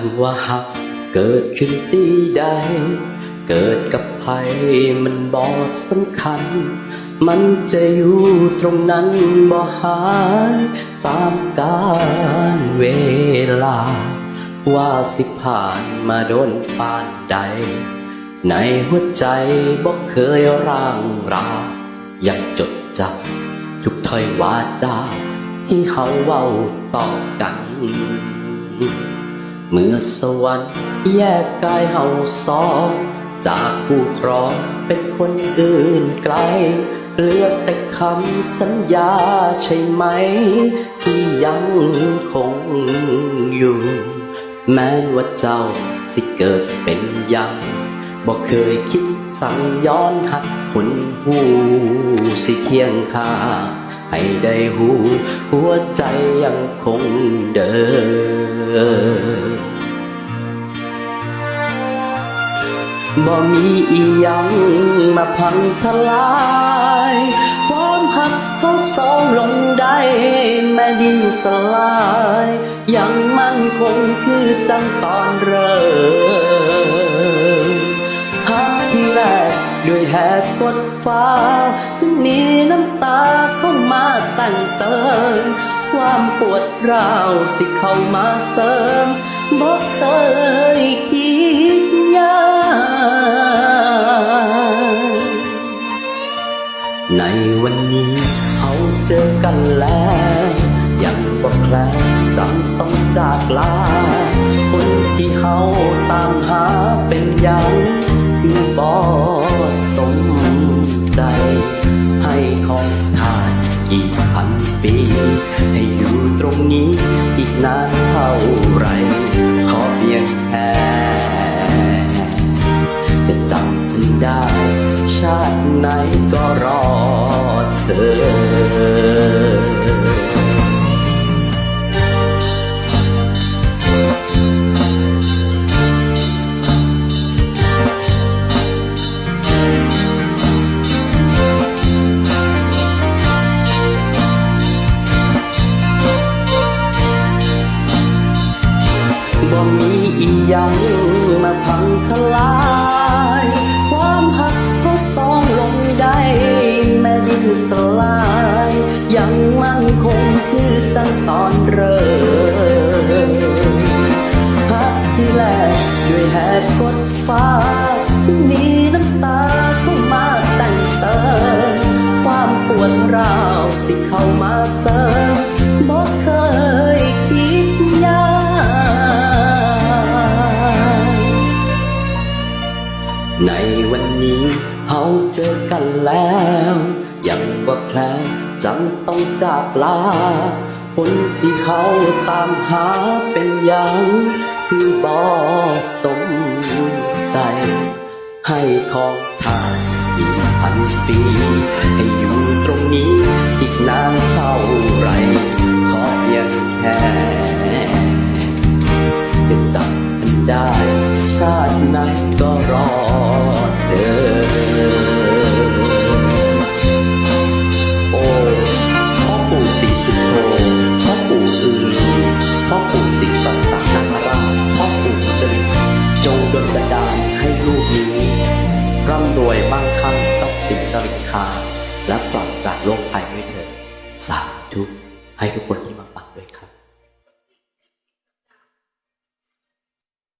ำว่าหักเกิดขึ้นที่ใด เกิดกับใครมันบอสำคัญ มันจะอยู่ตรงนั้นบ่หายตามกาลเวลา ว่าสิผ่านมาโดนปานใด ในหัวใจบ่เคยร่างรายังจดจำทุกถ้อยวาจาที่เฮาเว้าต่อกัน เมื่อสวรรค์แยกกายเฮาสองจากผู้ครองเป็นคนอื่นไกลเหลือแต่คำสัญญาใช่ไหม ที่ยังคงอยู่ แม้ว่าเจ้าสิเกิดเป็นยังบอกเคยคิดสั่งย้อนหักคนหูสิเคียงค่าให้ได้หูหัวใจยังคงเดิน บ่มีอีหยังมาพังทลายความหักเขาสองลงได้แม่ดินสลาย ยังมั่นคงคือจังตอนเริ่มหักแรกด้วยแหกกดฟ้าจึงมีน้ำตาเข้ามาแต่งเติมความปวดร้าวสิเข้ามาเสริมบอกเคย เจอกันแล้ว ยังบอกแคล้วจำต้องจากลา คนที่เขาตามหาเป็นยังคือบอสมใจ ให้ของทานกี่พันปี ให้อยู่ตรงนี้อีกนานเท่าไหรขอเพียงแค่จะจำฉันได้ชาติไหน บ่มีอีหยังมาพังทลาย ความหักเขาสองลงได้แม่ดินสลาย ยังมั่นคงคือจังตอนเริ่มหักที่แรกด้วยแหกกดฟ้าที่มีน้ำตาเข้ามาแต่งเติมความปวดร้าวที่เข้ามาเสริม กันแล้ว ยังว่าแคลจำต้องจากลาคนที่เขาตามหาเป็นอยังคือบอสมใจ ให้ของทานอีกพันปีให้อยู่ตรงนี้อีกนานเท่าไร ขอเพียงแค่จะจำฉันได้ ชาติไหนก็รอ ดลบันดาลให้ลูกนี้ร่ำรวยมั่งคั่งทรัพย์สินสริคาและปราศจากโรคภัยไม่เถิดสาธุให้ทุกคนที่มาปักด้วยครับ